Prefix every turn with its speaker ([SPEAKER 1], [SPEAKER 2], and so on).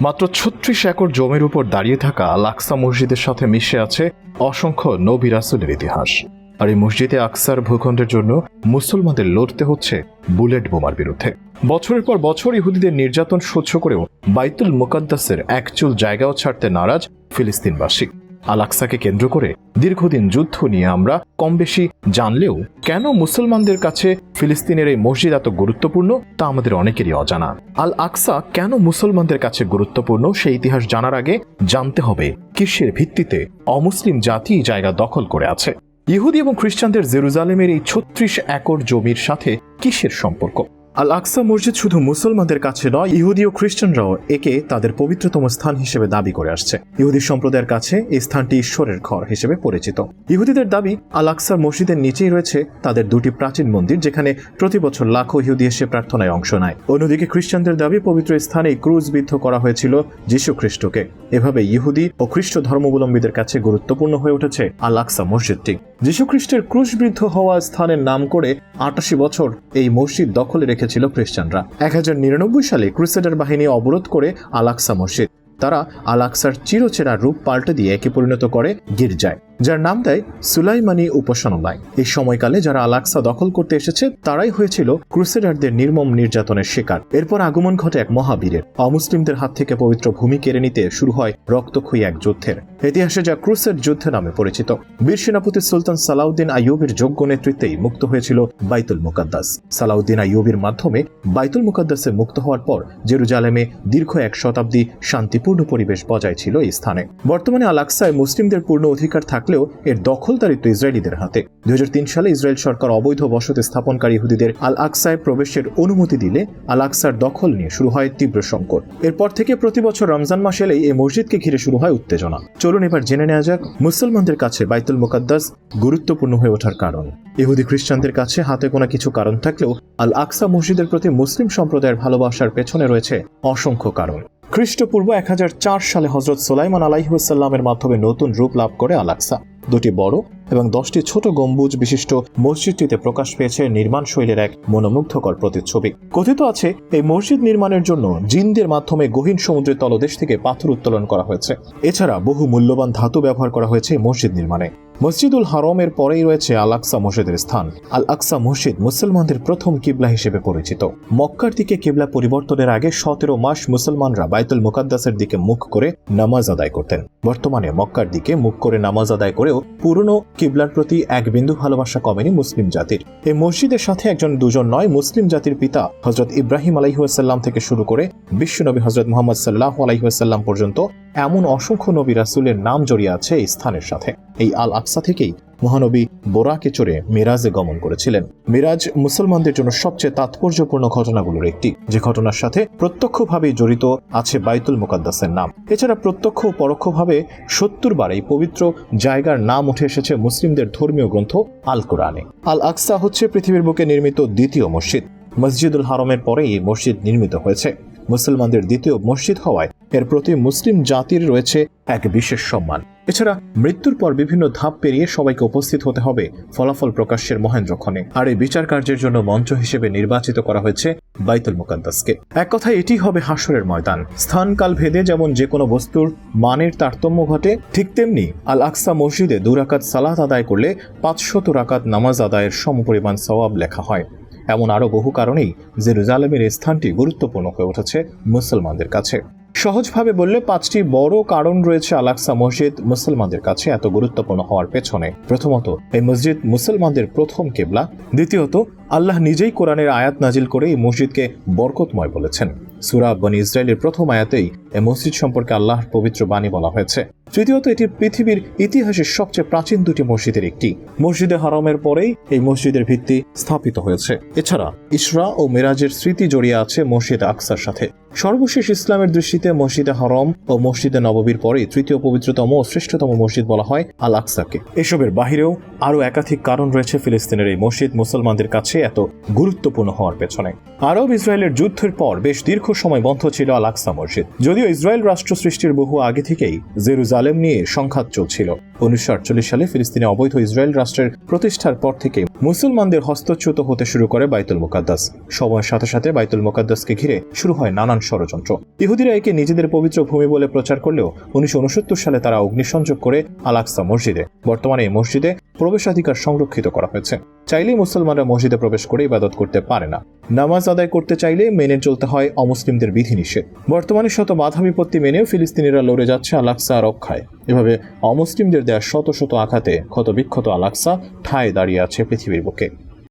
[SPEAKER 1] মাত্র ছত্রিশ একর জমির উপর দাঁড়িয়ে থাকা লাকসা মসজিদের সাথে মিশে আছে অসংখ্য নবী রাসুলের ইতিহাস। আর এই মসজিদে আকসার ভূখণ্ডের জন্য মুসলমানদের লড়তে হচ্ছে বুলেট বোমার বিরুদ্ধে। বছরের পর বছর ইহুদিদের নির্যাতন সহ্য করেও বাইতুল মোকাদ্দাসের একচুল জায়গাও ছাড়তে নারাজ ফিলিস্তিনবাসী। আল আকসাকে কেন্দ্র করে দীর্ঘদিন যুদ্ধ নিয়ে আমরা কম বেশি জানলেও কেন মুসলমানদের কাছে ফিলিস্তিনের এই মসজিদ এত গুরুত্বপূর্ণ তা আমাদের অনেকেরই অজানা। আল আকসা কেন মুসলমানদের কাছে গুরুত্বপূর্ণ সেই ইতিহাস জানার আগে জানতে হবে কিসের ভিত্তিতে অমুসলিম জাতি জায়গা দখল করে আছে। ইহুদি এবং খ্রিস্টানদের জেরুজালেমের এই ছত্রিশ একর জমির সাথে কিসের সম্পর্ক? আল আকসা মসজিদ শুধু মুসলমানদের কাছে নয়, ইহুদি ও খ্রিস্টানরাও একে তাদের পবিত্রতম স্থান হিসেবে দাবি করে আসছে। ইহুদি সম্প্রদায়ের কাছে এই স্থানটি ঈশ্বরের ঘর হিসেবে পরিচিত। ইহুদিদের দাবি আল আকসার মসজিদের নিচেই রয়েছে তাদের দুটি প্রাচীন মন্দির, যেখানে প্রতি বছর লাখো ইহুদি এসে প্রার্থনায় অংশ নেয়। অন্যদিকে খ্রিস্টানদের দাবি, পবিত্র স্থানে ক্রুজবিদ্ধ করা হয়েছিল যীশু খ্রিস্টকে। এভাবে ইহুদি ও খ্রিস্ট ধর্মাবলম্বীদের কাছে গুরুত্বপূর্ণ হয়ে উঠেছে আল আকসা মসজিদটি। যীশু খ্রিস্টের ক্রুশবৃদ্ধ হওয়া স্থানের নাম করে আটাশি বছর এই মসজিদ দখলে রেখেছিল খ্রিস্টানরা। এক হাজার নিরানব্বই সালে ক্রুসেডার বাহিনী অবরোধ করে আলাক্সা মসজিদ। তারা আলাক্সার চিরচেরা রূপ পাল্টে দিয়ে একে পরিণত করে গির্জায়। যার নাম দেয় সুলাইমানি উপাসনালয়। এই সময়কালে যারা আলাক্সা দখল করতে এসেছে, তারাই হয়েছিল ক্রুসেডারদের নির্মম নির্যাতনের শিকার। এরপর আগমন ঘটে এক মহাবীরের। অমুসলিমদের হাত থেকে পবিত্র ভূমি কেড়ে নিতে শুরু হয় রক্তক্ষয়ী এক যুদ্ধের। ইতিহাসে যা ক্রুসেড যুদ্ধ নামে পরিচিত। বীর সেনাপতি সুলতান সালাউদ্দিন আইয়ুবের যোগ্য নেতৃত্বেই মুক্ত হয়েছিল বাইতুল মুকাদ্দাস। সালাউদ্দিন আইয়ুবের মাধ্যমে বাইতুল মুকাদ্দাসে মুক্ত হওয়ার পর জেরুজালেমে দীর্ঘ এক শতাব্দী শান্তিপূর্ণ পরিবেশ বজায় ছিল এই স্থানে। বর্তমানে আলাক্সায় মুসলিমদের পূর্ণ অধিকার থাকলেও এর দখলদারিত্ব ইসরায়েলিদের হাতে। দুই সালে ইসরায়েল সরকার অবৈধ বসতি স্থাপনকারী ইহুদিদের আল আকসায় প্রবেশের অনুমতি দিলে আল আকসার দখল নিয়ে শুরু হয় তীব্র সংকট। এরপর থেকে প্রতি বছর রমজান মাস এলেই এই মসজিদকে ঘিরে শুরু হয় উত্তেজনা। চলুন এবার জেনে নেওয়া যাক মুসলমানদের কাছে বাইতুল মুকাদ্দাস গুরুত্বপূর্ণ হয়ে ওঠার কারণ। ইহুদি খ্রিস্টানদের কাছে হাতে গোনা কিছু কারণ থাকলেও আল আকসা মসজিদের প্রতি মুসলিম সম্প্রদায়ের ভালোবাসার পেছনে রয়েছে অসংখ্য কারণ। খ্রিস্টপূর্ব এক হাজার চার সালে হজরত সোলাইমান আলাইহুসাল্লামের মাধ্যমে নতুন রূপ লাভ করে আলাক্সা দুটি বড় এবং দশটি ছোট গম্বুজ বিশিষ্ট মসজিদটিতে প্রকাশ পেয়েছে নির্মাণ শৈলীর এক মনোমুগ্ধকর প্রতিচ্ছবি। কথিত আছে, এই মসজিদ নির্মাণের জন্য জিনদের মাধ্যমে গহীন সমুদ্রের তলদেশ থেকে পাথর উত্তোলন করা হয়েছে। এছাড়া বহু মূল্যবান ধাতু ব্যবহার করা হয়েছে মসজিদ নির্মাণে। মসজিদুল হারমের পরেই রয়েছে আল আকসা মসজিদের স্থান। আল আকসা মসজিদ মুসলমানদের প্রথম কিবলা হিসেবে পরিচিত। মক্কার দিকে কিবলা পরিবর্তনের আগে সতেরো মাস মুসলমানরা বাইতুল মুকাদ্দাসের দিকে মুখ করে নামাজ আদায় করতেন। বর্তমানে মক্কার দিকে মুখ করে নামাজ আদায় করেও পুরনো কিবলার প্রতি এক বিন্দু ভালোবাসা কমেনি মুসলিম জাতির। এই মসজিদের সাথে একজন দুজন নয়, মুসলিম জাতির পিতা হজরত ইব্রাহিম আলাইহুয়াসাল্লাম থেকে শুরু করে বিশ্বনবী হজরত মোহাম্মদ সাল্লাহ আলাইহুয়াসাল্লাম পর্যন্ত এমন অসংখ্য নবী রাসুলের নাম জড়িয়ে আছে এই স্থানের সাথে। এই আল আকসা থেকেই মহানবী বোরাকে চড়ে মিরাজে গমন করেছিলেন। মিরাজ মুসলমানদের জন্য সবচেয়ে তাৎপর্যপূর্ণ ঘটনাগুলোর একটি। যে ঘটনার সাথে প্রত্যক্ষভাবে জড়িত আছে বাইতুল মুকাদ্দাসের নাম। এছাড়া প্রত্যক্ষ ও পরোক্ষভাবে সত্তর বার এই পবিত্র জায়গার নাম উঠে এসেছে মুসলিমদের ধর্মীয় গ্রন্থ আল কোরআনে আল আকসা হচ্ছে পৃথিবীর বুকে নির্মিত দ্বিতীয় মসজিদ। মসজিদুল হারমের পরে এই মসজিদ নির্মিত হয়েছে। মুসলমানদের দ্বিতীয় মসজিদ হওয়ায় এর প্রতি মুসলিম জাতির রয়েছে এক বিশেষ সম্মান। এছাড়া মৃত্যুর পর বিভিন্ন ধাপ পেরিয়ে সবাইকে উপস্থিত হতে হবে ফলাফল প্রকাশের মহেন্দ্রক্ষণে আর এই বিচার কার্যের জন্য মঞ্চ হিসেবে নির্বাচিত করা হয়েছে বাইতুল মুকাদ্দাসকে। এক কথায় এটি হবে হাসরের ময়দান। স্থানকাল ভেদে যেমন যে কোনো বস্তুর মানের তারতম্য ঘটে, ঠিক তেমনি আল আকসা মসজিদে দুরাকাত সালাত আদায় করলে পাঁচশত রাকাত নামাজ আদায়ের সমপরিমাণ সওয়াব লেখা হয়। এমন আরও বহু কারণেই জেরুজালেমের স্থানটি গুরুত্বপূর্ণ হয়ে উঠেছে মুসলমানদের কাছে। সহজভাবে বললে পাঁচটি বড় কারণ রয়েছে আলাকসা মসজিদ মুসলমানদের কাছে এত গুরুত্বপূর্ণ হওয়ার পেছনে। প্রথমত, এই মসজিদ মুসলমানদের প্রথম কেবলা। দ্বিতীয়ত আল্লাহ নিজেই কোরআনের আয়াত নাজিল করে এই মসজিদকে বরকতময় বলেছেন। সুরা বনি ইসরায়েলের প্রথম আয়াতেই এই মসজিদ সম্পর্কে আল্লাহর পবিত্র বাণী বলা হয়েছে। তৃতীয়ত, এটি পৃথিবীর ইতিহাসের সবচেয়ে প্রাচীন দুটি মসজিদের একটি। মসজিদে হারামের পরেই এই মসজিদের ভিত্তি স্থাপিত হয়েছে। এছাড়া ইসরা ও মেরাজের স্মৃতি জড়িয়ে আছে মসজিদ আকসার সাথে। সর্বশেষ ইসলামের দৃষ্টিতে মসজিদে হরম ও মসজিদে নববীর পরে তৃতীয় পবিত্রতম ও শ্রেষ্ঠতম মসজিদ বলা হয় আল আকসাকে। এসবের বাহিরেও আরও একাধিক কারণ রয়েছে ফিলিস্তিনের এই মসজিদ মুসলমানদের কাছে এত গুরুত্বপূর্ণ হওয়ার পেছনে। আরব ইসরায়েলের যুদ্ধের পর বেশ দীর্ঘ সময় বন্ধ ছিল আল আকসা মসজিদ, যদিও ইসরায়েল রাষ্ট্র সৃষ্টির বহু আগে থেকেই জেরুজালেম নিয়ে সংঘাত চলছিল। উনিশশো আটচল্লিশ সালে ফিলিস্তিনে অবৈধ ইসরায়েল রাষ্ট্রের প্রতিষ্ঠার পর থেকে মুসলমানদের হস্তচ্যুত হতে শুরু করে বাইতুল মোকাদ্দাস। সময়ের সাথে সাথে বাইতুল মোকাদ্দাসকে ঘিরে শুরু হয় নানান ষড়যন্ত্র। ইহুদিরা একে নিজেদের পবিত্র ভূমি বলে প্রচার করলেও উনিশশো উনসত্তর সালে তারা অগ্নিসংযোগ করে আলাক্সা মসজিদে, বর্তমানে এই মসজিদে প্রবেশাধিকার সংরক্ষিত করা হয়েছে। চাইলেই মুসলমানরা মসজিদে প্রবেশ করে ইবাদত করতে পারে না। নামাজ আদায় করতে চাইলে মেনে চলতে হয় অমুসলিমদের বিধিনিষেধ। বর্তমানে শত বাধা বিপত্তি মেনেও ফিলিস্তিনিরা লড়ে যাচ্ছে আলাক্সা রক্ষায়। এভাবে অমুসলিমদের দেয়া শত শত আঘাতে ক্ষতবিক্ষত আলাক্সা ঠায় দাঁড়িয়ে আছে পৃথিবীর বুকে।